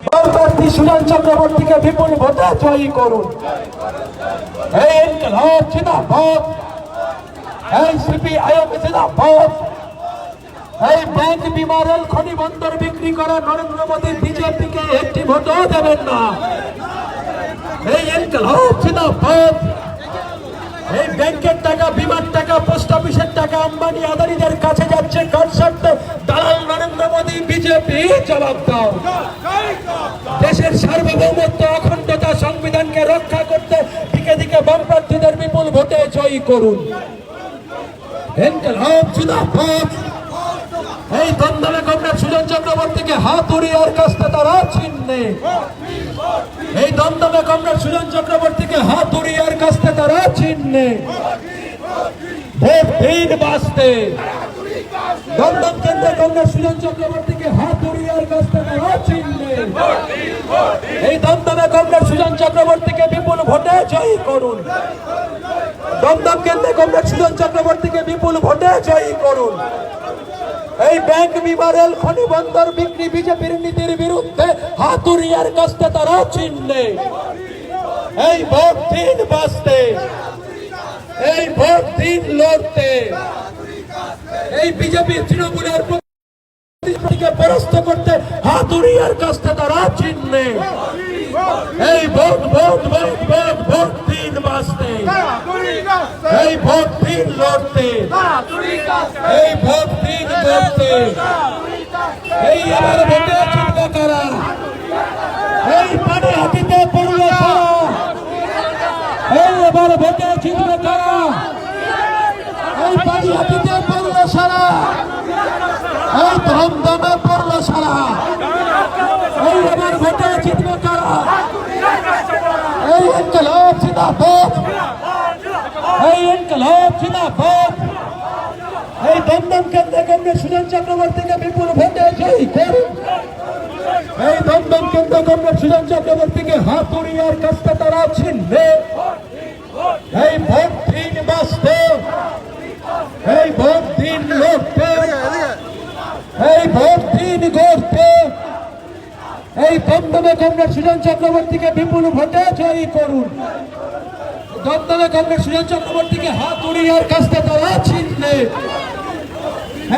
প্রার্থী সুজন চক্রবর্তীকে বিপুল ভোটে জয়ী করুন। এই ইনকলাব জিন্দাবাদ। এই খনি বন্দর বিক্রি করা নরেন্দ্র মোদী বিজেপিকে একটি ভোটও দেবেন না। এই ব্যাংকের টাকা, বিমার টাকা, পোস্ট অফিসের টাকা, আম্বানি আদানিদের কাছে যাচ্ছে কার স্বার্থে দালাল নরেন্দ্র মোদী বিজেপি জবাব দাও। দেশের সার্বভৌমত্ব অখণ্ডতা সংবিধানকে রক্ষা করতে দিকে দিকে বাম প্রার্থীদের বিপুল ভোটে জয়ী করুন। এই দ্বন্দ্বে কমরেড সুজন চক্রবর্তীকে হাতুড়ি আর কাস্তে তারা চিহ্নে। এই দ্বন্দ্বে কমরেড সুজন চক্রবর্তীকে হাতুড়ি আর কাস্তে তারা চিহ্নে। ভোট দিন বাঁচতে। দমদম কেন্দ্রে কংগ্রেস সুজন চক্রবর্তীকে হাতুড়ি আর কাস্তে তারা চিহ্নে এই দমদমে কংগ্রেস সুজন চক্রবর্তীকে বিপুল ভোটে জয়ী করুন। দমদম কেন্দ্রে কংগ্রেস সুজন চক্রবর্তীকে বিপুল ভোটে জয়ী করুন। এই ব্যাংক বিমারেল খনি বন্দর বিক্রি বিজেপির নীতির বিরুদ্ধে হাতুরিয়ার কাছে তারা চিহ্নে এই ভোট দিন বাঁচতে। এই ভোট দিন লড়তে। এই বিজেপি তৃণমূলের পরাস্ত করতে হাতুরিয়ার কাছে তারা চিহ্নে এই vote vote vote vote vote দিন বাঁচতে এই ভোট দিন লড়তে। এই ভোট দিন করতে এই এবার ভোটে চিন্তা করা? এই পানি হাতিতে পড়ল এই এবার ভোটে চিন্তা করা? এই পানি হাতিতে পড়ল সারা এই ধমধমে পড়ল সারা। এই এবার ভোটে চিন্তা করা? এই ইনকলাব জিন্দাবাদ। এই ইনকলাব জিন্দাবাদ। এই দমদম কেন্দ্রে কেন্দ্রে সুজন চক্রবর্তীকে বিপুল ভোটে জয়ী করুন। এই দমদম কেন্দ্র কেন্দ্রে সুজন চক্রবর্তীকে হাতুড়িয়ার কাছে তারা ছিনবে এই ভোট দিন বাঁচতে এই ভোট দিন লড়তে এই ভোট দিন গড়তে। এই দমদমে কংগ্রেস সুজন চক্রবর্তীকে বিপুল ভোটে জয়ী করুন। দমদমে কংগ্রেস সুজন চক্রবর্তীকে হাতুড়িয়ার কাছে তারা ছিনবে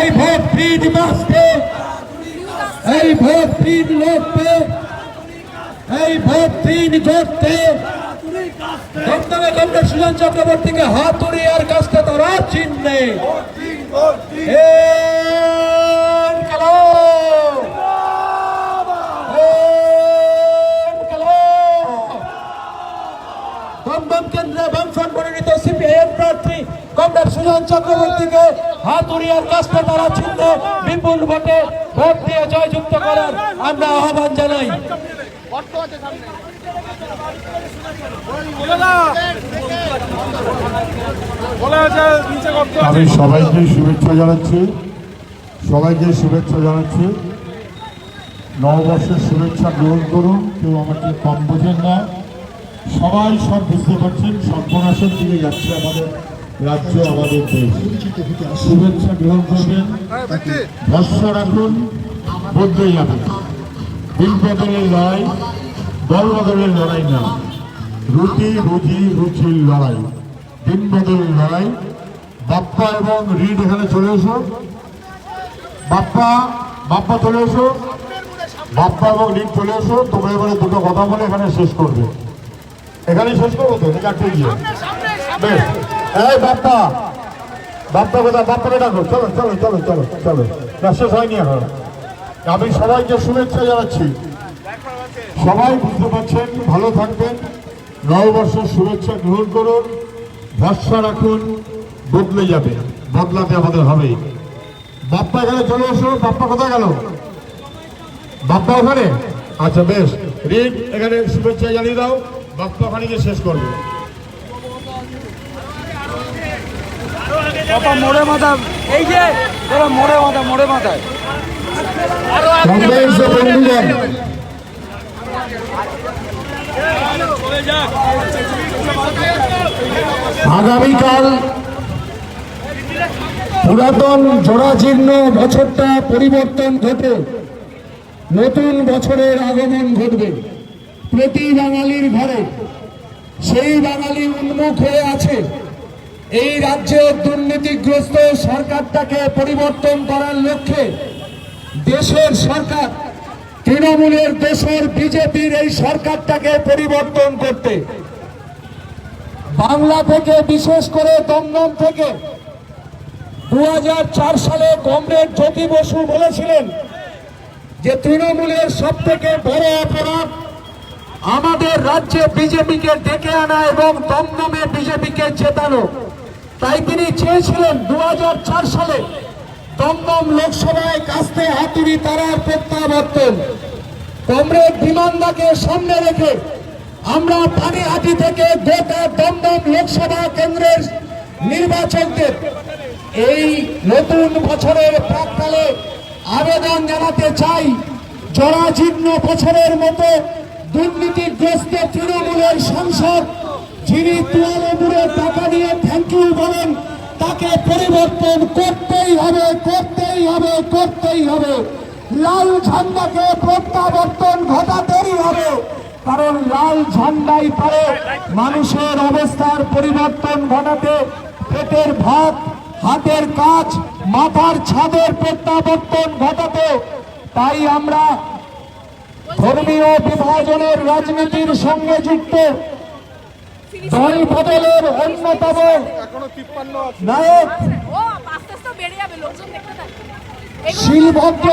এই ভোট দিন বাঁচতে। এই ভোট দিন লড়তে। এই ভোট দিন গড়তে। দমদমে কংগ্রেস সুজন চক্রবর্তীকে হাতুড়ি আর কাছতে তারা চিহ্নে চক্রবর্তীকে হাতুড়িয়ার কাছতে তারা চিহ্নে বিপুল ভোটে ভোট দিয়ে জয়যুক্ত করার আমরা আহ্বান জানাই। আমি সবাইকে শুভেচ্ছা জানাচ্ছি। সবাইকে শুভেচ্ছা জানাচ্ছি। নববর্ষের শুভেচ্ছা গ্রহণ করুন, কেউ আমাকে কম বোঝেন না। সবাই সব বুঝতে পারছেন, সর্বনাশের দিকে যাচ্ছে আমাদের রাজ্য আমাদের দেশ। শুভেচ্ছা গ্রহণ করবেন। ভরসা রাখুন বদলে যাবে দিন বদলের লড়াই দল বদলের লড়াই না। রুটি রুজি রুচির লড়াই। দিন বদলের লড়াই। বাপ্পা এবং রিড এখানে চলে এসো। বাপ্পা বাপ্পা চলে এসো। বাপ্পা এবং রিড চলে এসো। তোমরা এবারে দুটো কথা বলে এখানে শেষ করবে। এখানে শেষ করব তো? নাকি আটকে গিয়ে বেশ। এই বাপ্পা। বাপ্পা কোথা বাপ্পাকে ডাকো। চলো চলো চলো চলো চলো। না, শেষ হয়নি এখন। আমি সবাইকে শুভেচ্ছা জানাচ্ছি। সবাই বুঝতে পারছেন, ভালো থাকবেন। নববর্ষের শুভেচ্ছা গ্রহণ করুন। ভরসা রাখুন। বদলে যাবে। বদলাতে আমাদের হবে। বাপ্পা এখানে চলে এসো। বাপ্পা কোথায় গেল? বাপ্পা ওখানে? আচ্ছা বেশ। রিড এখানে শুভেচ্ছা জানিয়ে দাও। বাপ্পা ওখানে গিয়ে শেষ করবে। মোড়ে মাথা এই যে এরা মোড়ে মাথা মোড়ে মাথায় আগামীকাল পুরাতন জরাজীর্ণ বছরটা পরিবর্তন ঘটে। নতুন বছরের আগমন ঘটবে। প্রতি বাঙালির ঘরে সেই বাঙালি উন্মুখ হয়ে আছে। এই রাজ্যের দুর্নীতিগ্রস্ত সরকারটাকে পরিবর্তন করার লক্ষ্যে দেশের সরকার, তৃণমূলের দেশের বিজেপির এই সরকারটাকে পরিবর্তন করতে। বাংলা থেকে বিশেষ করে দমদম থেকে দু হাজার চার সালে কমরেড জ্যোতি বসু বলেছিলেন যে তৃণমূলের সব থেকে বড় অপরাধ আমাদের রাজ্যে বিজেপিকে ডেকে আনা এবং দমদমে বিজেপিকে জেতানো। তাই তিনি চেয়েছিলেন দু হাজার চার সালে দমদম লোকসভায় কাস্তে হাতুড়ি তারার প্রত্যাবর্তন। কমরেড বিমানদাকে সামনে রেখে আমরা পানিহাটি থেকে গোটা দমদম লোকসভা কেন্দ্রের নির্বাচকদের এই নতুন বছরের প্রাককালে আবেদন জানাতে চাই। জরাজীর্ণ বছরের মতো দুর্নীতিগ্রস্ত তৃণমূলের সাংসদ যিনি তুয়ালে মুড়ে টাকা নিয়ে থ্যাংক ইউ বলেন, তাকে পরিবর্তন করতেই হবে করতেই হবে করতেই হবে। লাল ঝান্ডাকে প্রত্যাবর্তন ঘটাতেই হবে। কারণ লাল ঝান্ডাই পারে মানুষের অবস্থার পরিবর্তন ঘটাতে। পেটের ভাত, হাতের কাজ, মাথার ছাদের প্রত্যাবর্তন ঘটাতে। তাই আমরা ধর্মীয় বিভাজনের রাজনীতির সঙ্গে যুক্ত। দল বদলের অন্যতম নায়ক শিলভদ্র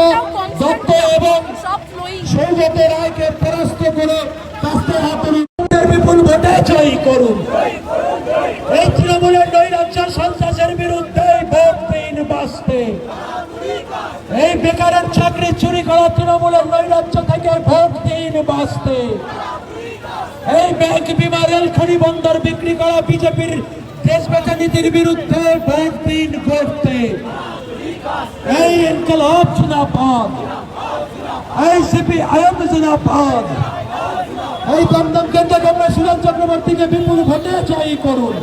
দত্ত এবং। সৌগত রায়কে পরাস্ত করে কাস্তে হাতুড়ি বিপুল ভোটে জয়ী করুন। এই তৃণমূলের নৈরাজ্য সন্ত্রাসের বিরুদ্ধে ভোট দিন বাঁচতে। এই বেকারের চাকরি চুরি করা তৃণমূলের নৈরাজ্য থেকে ভোট দিন বাঁচতে। এই ব্যাংক বিমা রেল খনি বন্দর বিক্রি করা বিজেপির দেশ বেচা নীতির বিরুদ্ধে ভোট করতে এই ইনকলাব জিন্দাবাদ। এই সিপি আয়ন জিন্দাবাদ। এই দমদম কেন্দ্র কংগ্রেস সুরেন চক্রবর্তীকে বিপুল ভোটে জয়ী করুন।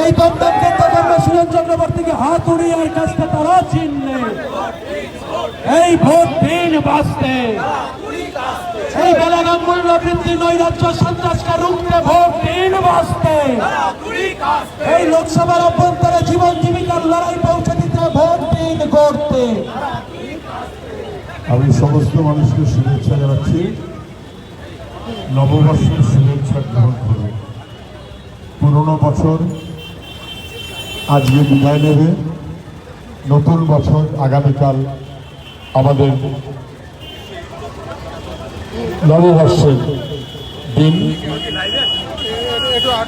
এই দমদম কেন্দ্র কংগ্রেস সুরেন চক্রবর্তীকে হাত উড়িয়ে কাছতে তারা চিনলে। এই ভোট দিন বাঁচতে। এই বেলাগাম মূল্য বৃদ্ধি নৈরাজ্য সন্ত্রাসকে রুখতে ভোট। দিন বাঁচতে এই লোকসভার অভ্যন্তরে জীবন জীবিকার লড়াই পৌঁছে দিতে ভোট দিন করতে আমি সমস্ত মানুষকে শুভেচ্ছা জানাচ্ছি। নববর্ষের শুভেচ্ছা গ্রহণ করুন পুরনো বছর আজকে বিদায় নেবে। নতুন বছর আগামীকাল আমাদের নববর্ষের দিন।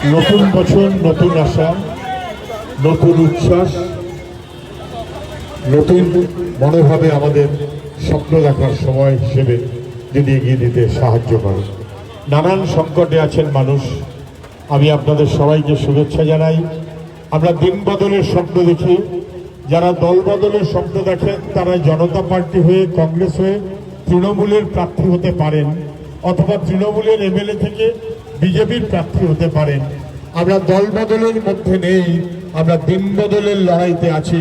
নতুন বছর, নতুন আশা, নতুন উচ্ছ্বাস, নতুন মনোভাবে আমাদের স্বপ্ন দেখার সময় হিসেবে যদি এগিয়ে দিতে সাহায্য করে। নানান সংকটে আছেন মানুষ। আমি আপনাদের সবাইকে শুভেচ্ছা জানাই। আমরা দিন বদলের স্বপ্ন দেখি। যারা দল বদলের স্বপ্ন দেখেন, তারা জনতা পার্টি হয়ে, কংগ্রেস হয়ে তৃণমূলের প্রার্থী হতে পারেন অথবা তৃণমূলের এমএলএ থেকে বিজেপির প্রার্থী হতে পারেন। আমরা দল বদলের মধ্যে নেই, আমরা দিন বদলের লড়াইতে আছি।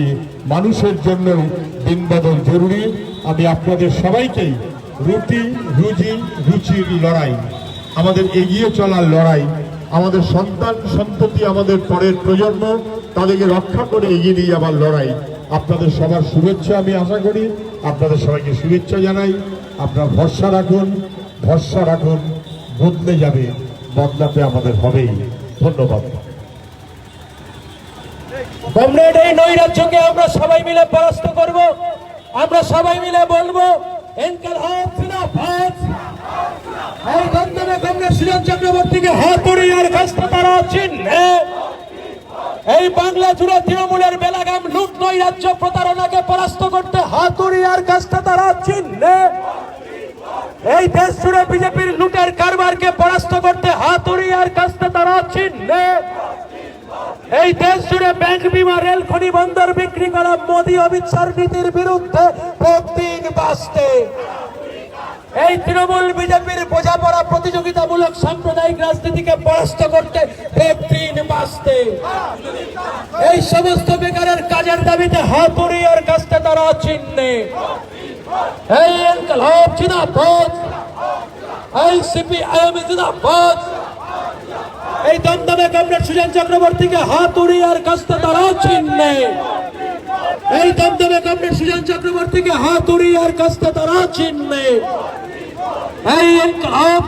মানুষের জন্য দিন বদল জরুরি। আমি আপনাদের সবাইকেই রুটি, রুজি, রুচির লড়াই, আমাদের এগিয়ে চলার লড়াই, আমাদের সন্তান সন্ততি আমাদের পরের প্রজন্ম, তাদেরকে রক্ষা করে এগিয়ে নিয়ে যাবার লড়াই। আপনাদের সবার শুভেচ্ছা আমি আশা করি। আপনাদের সবাইকে শুভেচ্ছা জানাই। আপনারা ভরসা রাখুন ভরসা রাখুন বদলে যাবে বদলাতে আমাদের হবেই। ধন্যবাদ। কমরেড এই নৈরাজ্যকে আমরা সবাই মিলে পরাস্ত করব। আমরা সবাই মিলে বলব এই কংগ্রেস সুজন চক্রবর্তীকে হাতুড়ি আর কাস্তে তারা চিহ্নে। এই বাংলা জুড়ে তৃণমূলের বেলাগাম লুট নৈরাজ্য প্রতারণাকে পরাস্ত করতে হাতুড়ি কাস্তে তারা চিহ্নে এই দেশ জুড়ে বিজেপির লুটের কারবারকে পরাস্ত করতে হাতুড়ি কাস্তে তারা চিহ্নে এই দেশ জুড়ে ব্যাংক বিমা, রেল খনি, বন্দর বিক্রি করা মোদী, অমিত শাহর নীতির বিরুদ্ধে প্রতিদিন বাঁচতে। এই তৃণমূল বিজেপির বোঝাপড়া প্রতিযোগিতামূলক সাম্প্রদায়িক রাজনীতিকে পরাস্ত করতে এই সমস্ত বেকারের কাজের দাবিতে হাতুড়ি আর কাস্তে তারা চিহ্নে। এই ইনকলাব জিন্দাবাদ। এই সিপিআইএম জিন্দাবাদ। এই দমদমে কমরেড সুজন চক্রবর্তীকে হাতুড়ি আর কাস্তে তারা চিহ্নে। এই দমদমে কমরেড সুজন চক্রবর্তীকে হাতুড়ি আর কাস্তে তারা চিহ্নে। এই ইনকলাব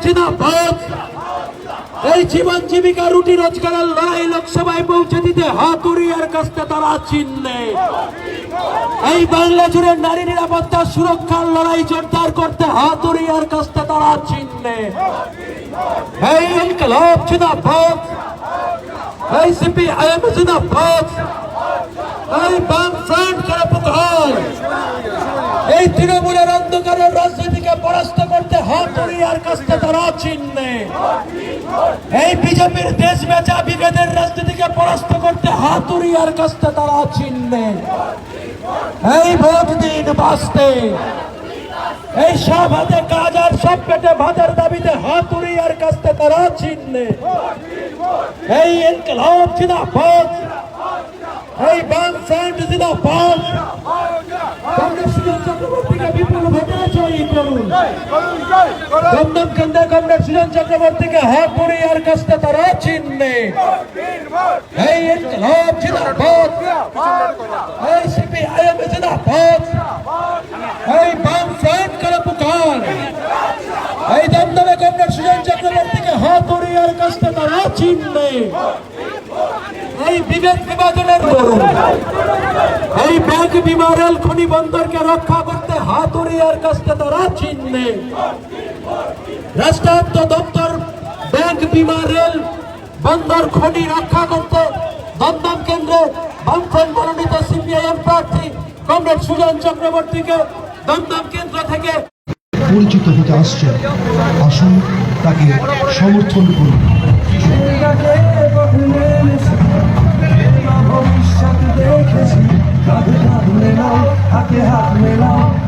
এই জীবন জীবিকা রুটি রোজগারের লড়াই লোকসভায় পৌঁছে দিতে হাতুড়ি আর কাস্তে তারা চিহ্নে। এই বাংলা জুড়ে নারী নিরাপত্তা সুরক্ষার লড়াই জোরদার করতে হাতুড়ি আর কাস্তে তারা চিহ্নে। এই ইনকলাব জিন্দাবাদ। এই সিপিআইএম জিন্দাবাদ। এই বাম ফ্রন্ট করে এই তৃণমূলের অন্ধকারের রাজনীতিকে পরাস্ত আর কাস্তে তারা চিহ্নে। এই বিজেপির দেশ বেচা বিভেদের রাজনীতিকে পরাস্ত করতে হাতুড়ি আর কাস্তে তারা চিহ্নে। এই ভোট দিন বাঁচতে। এই সব হাতে কাজ আর সব পেটে ভাতের দাবিতে হাতুড়ি আর কাস্তে তারা চিহ্নে। এই ইনকলাব জিন্দাবাদ। এই বাম ফ্রন্ট জিন্দাবাদ। কংগ্রেস সুজন চক্রবর্তীকে বিপুল করুন দমদম কেন্দ্রে কংগ্রেস সুজন চক্রবর্তীকে হাতুড়ি আর কাস্তে তারা চিহ্নে। এই ইনকলাব জিন্দাবাদ এই সিপিআইএম জিন্দাবাদ এই বাম ফ্রন্ট করে পুকার এই দমদমে কমরেড সুজন চক্রবর্তীকে হাতুড়ি আর কাস্তে তারা চিহ্নে এই বিবেক বিভাজনের করুন এই ব্যাংক বিমা খনি বন্দরকে রক্ষা করতে হাতুড়ি আর কাস্তে তারা চিহ্নে রাষ্ট্রায়ত্ত দপ্তর ব্যাংক বিমা রেল বন্দর খনি রক্ষা করতে দমদম কেন্দ্রে বামফ্রন্ট মনোনীত সিপিআইএম প্রার্থী কমরেড সুজন চক্রবর্তীকে দমদম কেন্দ্র থেকে পরিচিত হতে আসছেন। আসুন তাকে সমর্থন করুন।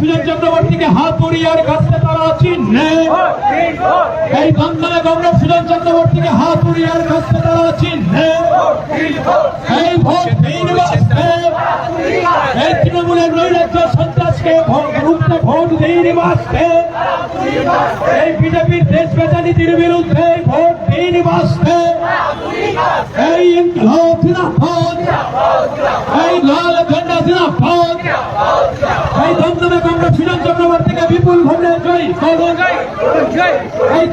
Sujan চক্রবর্তীকে হাত পরিয়ার কাছে তারা চিহ্নে এই বাংলা গভর্নর সুজন চক্রবর্তীকে হাত পরিয়ার কাছে তারা চিহ্নে এই ভোট এই তৃণমূলের নৈরাজ্য ভোট রুখতে ভোট দিন বাঁচতে এই বিজেপির দেশ বেচানীতির বিরুদ্ধে ভোট দিন বাঁচতে এই এই লাল ঝান্ডা জিন্দাবাদ এই দমদমে কংগ্রেস, সুজন চক্রবর্তীকে বিপুল ভোটে জয়ী। এই